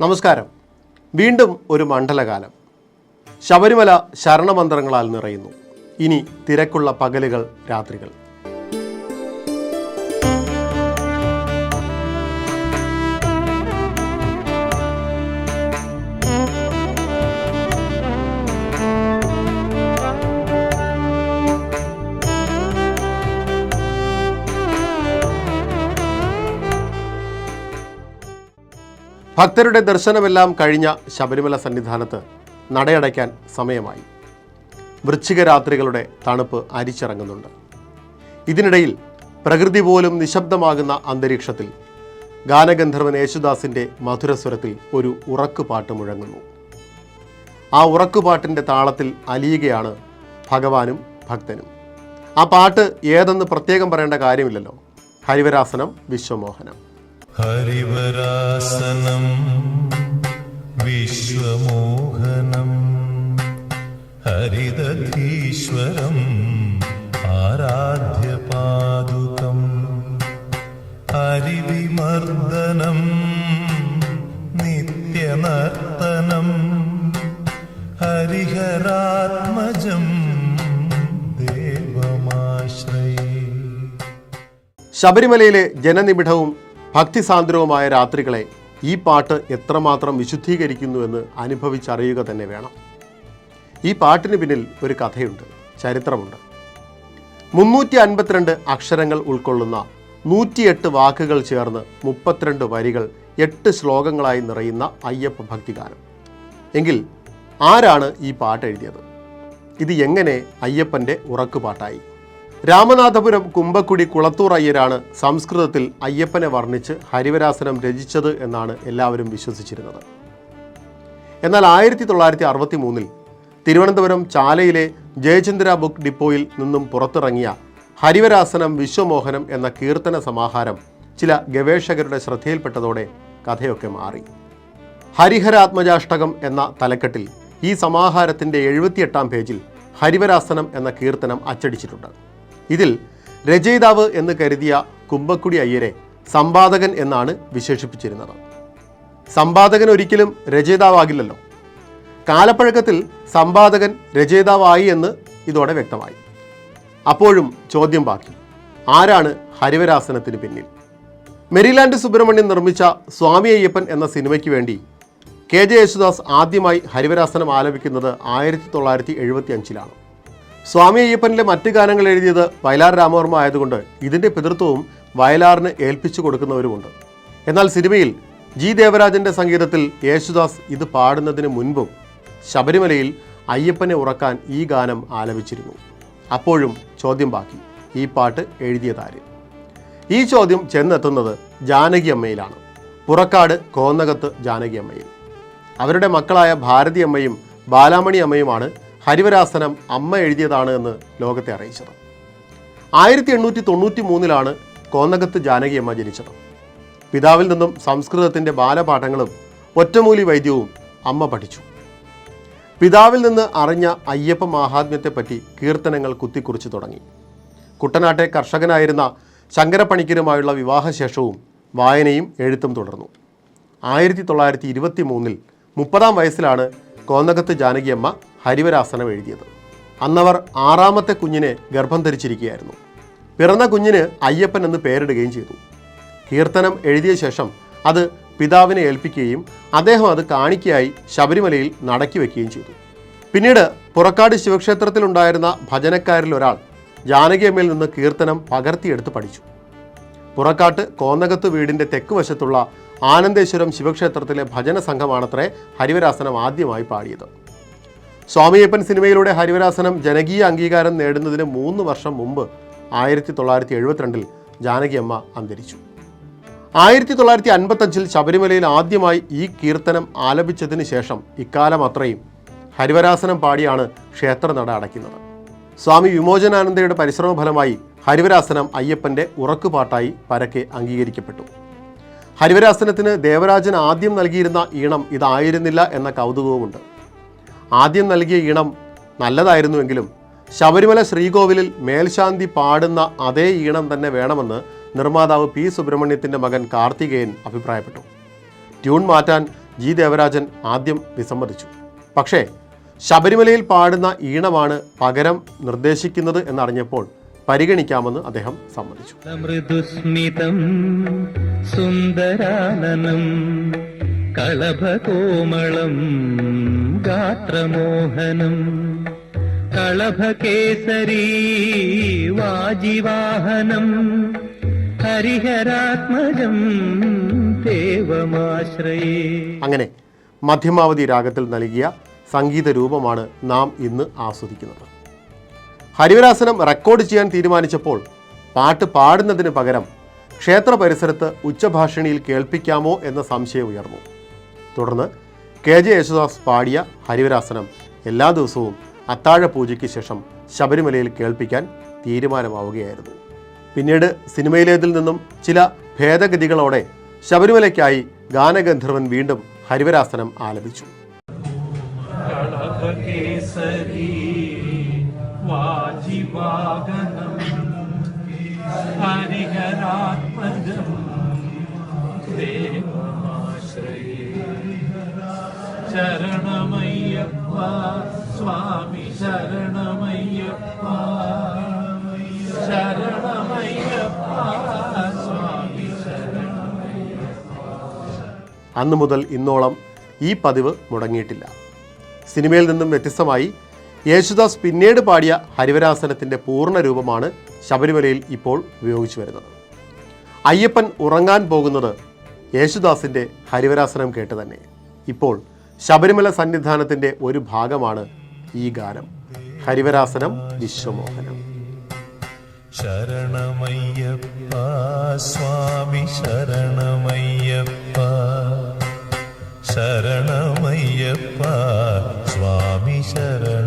നമസ്കാരം. വീണ്ടും ഒരു മണ്ഡലകാലം. ശബരിമല ശരണമന്ത്രങ്ങളാൽ നിറയുന്നു. ഇനി തിരക്കുള്ള പകലുകൾ രാത്രികൾ. ഭക്തരുടെ ദർശനമെല്ലാം കഴിഞ്ഞ ശബരിമല സന്നിധാനത്ത് നടയടയ്ക്കാൻ സമയമായി. വൃശ്ചിക രാത്രികളുടെ തണുപ്പ് അരിച്ചിറങ്ങുന്നുണ്ട്. ഇതിനിടയിൽ പ്രകൃതി പോലും നിശബ്ദമാകുന്ന അന്തരീക്ഷത്തിൽ ഗാനഗന്ധർവൻ യേശുദാസിന്റെ മധുരസ്വരത്തിൽ ഒരു ഉറക്കുപാട്ട് മുഴങ്ങുന്നു. ആ ഉറക്കുപാട്ടിന്റെ താളത്തിൽ അലിയുകയാണ് ഭഗവാനും ഭക്തനും. ആ പാട്ട് ഏതെന്ന് പ്രത്യേകം പറയേണ്ട കാര്യമില്ലല്ലോ. ഹരിവരാസനം വിശ്വമോഹനം. ഹരിവരാസനം വിശ്വമോഹനം ഹരിദധീശ്വരം ആരാധ്യപാദുകം ഹരിവിമർദ്ദനം നിത്യനർത്തനം ഹരിഹരാത്മജം ശബരിമലയിലെ ജനനിബിഡവും ഭക്തിസാന്ദ്രവുമായ രാത്രികളെ ഈ പാട്ട് എത്രമാത്രം വിശുദ്ധീകരിക്കുന്നു എന്ന് അനുഭവിച്ചറിയുക തന്നെ വേണം. ഈ പാട്ടിന് പിന്നിൽ ഒരു കഥയുണ്ട് ചരിത്രമുണ്ട്. മുന്നൂറ്റി അൻപത്തിരണ്ട് അക്ഷരങ്ങൾ ഉൾക്കൊള്ളുന്ന നൂറ്റിയെട്ട് വാക്കുകൾ ചേർന്ന് മുപ്പത്തിരണ്ട് വരികൾ എട്ട് ശ്ലോകങ്ങളായി നിറയുന്ന അയ്യപ്പ ഭക്തിഗാനം. എങ്കിൽ ആരാണ് ഈ പാട്ട് എഴുതിയത് ഇത് എങ്ങനെ അയ്യപ്പന്റെ ഉറക്കുപാട്ടായി? രാമനാഥപുരം കുമ്പക്കുടി കുളത്തൂർ അയ്യരാണ് സംസ്കൃതത്തിൽ അയ്യപ്പനെ വർണിച്ച് ഹരിവരാസനം രചിച്ചത് എന്നാണ് എല്ലാവരും വിശ്വസിച്ചിരുന്നത്. എന്നാൽ ആയിരത്തി തൊള്ളായിരത്തി അറുപത്തി മൂന്നിൽ തിരുവനന്തപുരം ചാലയിലെ ജയചന്ദ്ര ബുക്ക് ഡിപ്പോയിൽ നിന്നും പുറത്തിറങ്ങിയ ഹരിവരാസനം വിശ്വമോഹനം എന്ന കീർത്തന സമാഹാരം ചില ഗവേഷകരുടെ ശ്രദ്ധയിൽപ്പെട്ടതോടെ കഥയൊക്കെ മാറി. ഹരിഹരാത്മജാഷ്ടകം എന്ന തലക്കെട്ടിൽ ഈ സമാഹാരത്തിന്റെ എഴുപത്തിയെട്ടാം പേജിൽ ഹരിവരാസനം എന്ന കീർത്തനം അച്ചടിച്ചിട്ടുണ്ട്. ഇതിൽ രചയിതാവ് എന്ന് കരുതിയ കുമ്പക്കുടി അയ്യരെ സമ്പാദകൻ എന്നാണ് വിശേഷിപ്പിച്ചിരുന്നത്. സമ്പാദകൻ ഒരിക്കലും രചയിതാവാകില്ലല്ലോ. കാലപ്പഴക്കത്തിൽ സമ്പാദകൻ രചയിതാവായി എന്ന് ഇതോടെ വ്യക്തമായി. അപ്പോഴും ചോദ്യം ബാക്കി. ആരാണ് ഹരിവരാസനത്തിന് പിന്നിൽ? മെരിലാൻഡ് സുബ്രഹ്മണ്യൻ നിർമ്മിച്ച സ്വാമി അയ്യപ്പൻ എന്ന സിനിമയ്ക്ക് വേണ്ടി കെ ജെ യേശുദാസ് ആദ്യമായി ഹരിവരാസനം ആലപിക്കുന്നത് ആയിരത്തി തൊള്ളായിരത്തി എഴുപത്തി അഞ്ചിലാണ് സ്വാമി അയ്യപ്പനിലെ മറ്റ് ഗാനങ്ങൾ എഴുതിയത് വയലാർ രാമവർമ്മ ആയതുകൊണ്ട് ഇതിന്റെ പിതൃത്വവും വയലാറിന് ഏൽപ്പിച്ചു കൊടുക്കുന്നവരുമുണ്ട്. എന്നാൽ സിനിമയിൽ ജി ദേവരാജന്റെ സംഗീതത്തിൽ യേശുദാസ് ഇത് പാടുന്നതിന് മുൻപും ശബരിമലയിൽ അയ്യപ്പനെ ഉറക്കാൻ ഈ ഗാനം ആലപിച്ചിരുന്നു. അപ്പോഴും ചോദ്യം ബാക്കി. ഈ പാട്ട് എഴുതിയതാര് ഈ ചോദ്യം ചെന്നെത്തുന്നത് ജാനകി അമ്മയിലാണ്. പുറക്കാട് കോന്നകത്ത് ജാനകി അമ്മയിൽ. അവരുടെ മക്കളായ ഭാരതി അമ്മയും ബാലാമണി അമ്മയുമാണ് ഹരിവരാസനം അമ്മ എഴുതിയതാണ് എന്ന് ലോകത്തെ അറിയിച്ചത്. ആയിരത്തി എണ്ണൂറ്റി തൊണ്ണൂറ്റി മൂന്നിലാണ് കോന്നകത്ത് ജാനകിയമ്മ ജനിച്ചത്. പിതാവിൽ നിന്നും സംസ്കൃതത്തിന്റെ ബാലപാഠങ്ങളും ഒറ്റമൂലി വൈദ്യവും അമ്മ പഠിച്ചു. പിതാവിൽ നിന്ന് അറിഞ്ഞ അയ്യപ്പ മഹാത്മ്യത്തെപ്പറ്റി കീർത്തനങ്ങൾ കുത്തിക്കുറിച്ചു തുടങ്ങി. കുട്ടനാട്ടെ കർഷകനായിരുന്ന ശങ്കരപ്പണിക്കരുമായുള്ള വിവാഹശേഷവും വായനയും എഴുത്തും തുടർന്നു. ആയിരത്തി തൊള്ളായിരത്തി ഇരുപത്തി മൂന്നിൽ മുപ്പതാം വയസ്സിലാണ് കോന്നകത്ത് ജാനകിയമ്മ ഹരിവരാസനം എഴുതിയത്. അന്നവർ ആറാമത്തെ കുഞ്ഞിനെ ഗർഭം ധരിച്ചിരിക്കുകയായിരുന്നു. പിറന്ന കുഞ്ഞിന് അയ്യപ്പൻ എന്ന് പേരിടുകയും ചെയ്തു. കീർത്തനം എഴുതിയ ശേഷം അത് പിതാവിനെ ഏൽപ്പിക്കുകയും അദ്ദേഹം അത് കാണിക്കയായി ശബരിമലയിൽ നടക്കി വയ്ക്കുകയും ചെയ്തു. പിന്നീട് പുറക്കാട് ശിവക്ഷേത്രത്തിലുണ്ടായിരുന്ന ഭജനക്കാരിൽ ഒരാൾ ജാനകിയമ്മയിൽ നിന്ന് കീർത്തനം പകർത്തിയെടുത്ത് പഠിച്ചു. പുറക്കാട്ട് കോന്നകത്ത് വീടിന്റെ തെക്ക് വശത്തുള്ള ആനന്ദേശ്വരം ശിവക്ഷേത്രത്തിലെ ഭജന സംഘമാണത്രേ ഹരിവരാസനം ആദ്യമായി പാടിയത്. സ്വാമിയപ്പൻ സിനിമയിലൂടെ ഹരിവരാസനം ജനകീയ അംഗീകാരം നേടുന്നതിന് മൂന്ന് വർഷം മുമ്പ് ആയിരത്തി തൊള്ളായിരത്തി എഴുപത്തിരണ്ടിൽ ജാനകിയമ്മ അന്തരിച്ചു. ആയിരത്തി തൊള്ളായിരത്തി അൻപത്തഞ്ചിൽ ശബരിമലയിൽ ആദ്യമായി ഈ കീർത്തനം ആലപിച്ചതിന് ശേഷം ഇക്കാലം അത്രയും ഹരിവരാസനം പാടിയാണ് ക്ഷേത്രനട അടയ്ക്കുന്നത്. സ്വാമി വിമോചനാനന്ദയുടെ പരിശ്രമ ഫലമായി ഹരിവരാസനം അയ്യപ്പന്റെ ഉറക്കുപാട്ടായി പരക്കെ അംഗീകരിക്കപ്പെട്ടു. ഹരിവരാസനത്തിന് ദേവരാജൻ ആദ്യം നൽകിയിരുന്ന ഈണം ഇതായിരുന്നില്ല എന്ന കൗതുകവുമുണ്ട്. ആദ്യം നൽകിയ ഈണം നല്ലതായിരുന്നുവെങ്കിലും ശബരിമല ശ്രീകോവിലിൽ മേൽശാന്തി പാടുന്ന അതേ ഈണം തന്നെ വേണമെന്ന് നിർമ്മാതാവ് പി സുബ്രഹ്മണ്യത്തിന്റെ മകൻ കാർത്തികേയൻ അഭിപ്രായപ്പെട്ടു. ട്യൂൺ മാറ്റാൻ ജി ദേവരാജൻ ആദ്യം വിസമ്മതിച്ചു. പക്ഷേ ശബരിമലയിൽ പാടുന്ന ഈണമാണ് പകരം നിർദ്ദേശിക്കുന്നത് എന്നറിഞ്ഞപ്പോൾ പരിഗണിക്കാമെന്ന് അദ്ദേഹം സമ്മതിച്ചു. മൃദുസ്മിതം സുന്ദരാനനം കളഭകോമളം ഗാത്രമോഹനം. കളഭകേസരീ വാജിവാഹനം. ഹരിഹരാത്മജം ദേവമാശ്രയേ. അങ്ങനെ മധ്യമാവധി രാഗത്തിൽ നൽകിയ സംഗീത രൂപമാണ് നാം ഇന്ന് ആസ്വദിക്കുന്നത്. ഹരിവരാസനം റെക്കോർഡ് ചെയ്യാൻ തീരുമാനിച്ചപ്പോൾ പാട്ട് പാടുന്നതിന് പകരം ക്ഷേത്ര പരിസരത്ത് ഉച്ചഭാഷിണിയിൽ കേൾപ്പിക്കാമോ എന്ന സംശയം ഉയർന്നു. തുടർന്ന് കെ ജെ യേശുദാസ് പാടിയ ഹരിവരാസനം എല്ലാ ദിവസവും അത്താഴ പൂജയ്ക്ക് ശേഷം ശബരിമലയിൽ കേൾപ്പിക്കാൻ തീരുമാനമാവുകയായിരുന്നു. പിന്നീട് സിനിമയിലേതിൽ നിന്നും ചില ഭേദഗതികളോടെ ശബരിമലയ്ക്കായി ഗാനഗന്ധർവൻ വീണ്ടും ഹരിവരാസനം ആലപിച്ചു. ഹരിഹരാത്മജം ദേവമാശ്രയേ ശരണമയ്യപ്പ സ്വാമി ശരണമയ്യപ്പ. ശരണമയ്യപ്പ സ്വാമി അന്നു മുതൽ ഇന്നോളം ഈ പതിവ് മുടങ്ങിയിട്ടില്ല. സിനിമയിൽ നിന്നും വ്യത്യസ്തമായി യേശുദാസ് പിന്നീട് പാടിയ ഹരിവരാസനത്തിന്റെ പൂർണ രൂപമാണ് ശബരിമലയിൽ ഇപ്പോൾ ഉപയോഗിച്ചു വരുന്നത്. അയ്യപ്പൻ ഉറങ്ങാൻ പോകുന്നത് യേശുദാസിന്റെ ഹരിവരാസനം കേട്ട് തന്നെ. ഇപ്പോൾ ശബരിമല സന്നിധാനത്തിന്റെ ഒരു ഭാഗമാണ് ഈ ഗാനം. ഹരിവരാസനം വിശ്വമോഹനം. ശരണമയ്യപ്പ സ്വാമി ശരണമയ്യപ്പ. ശരണമയ്യപ്പ സ്വാമി ശരണമയ്യപ്പ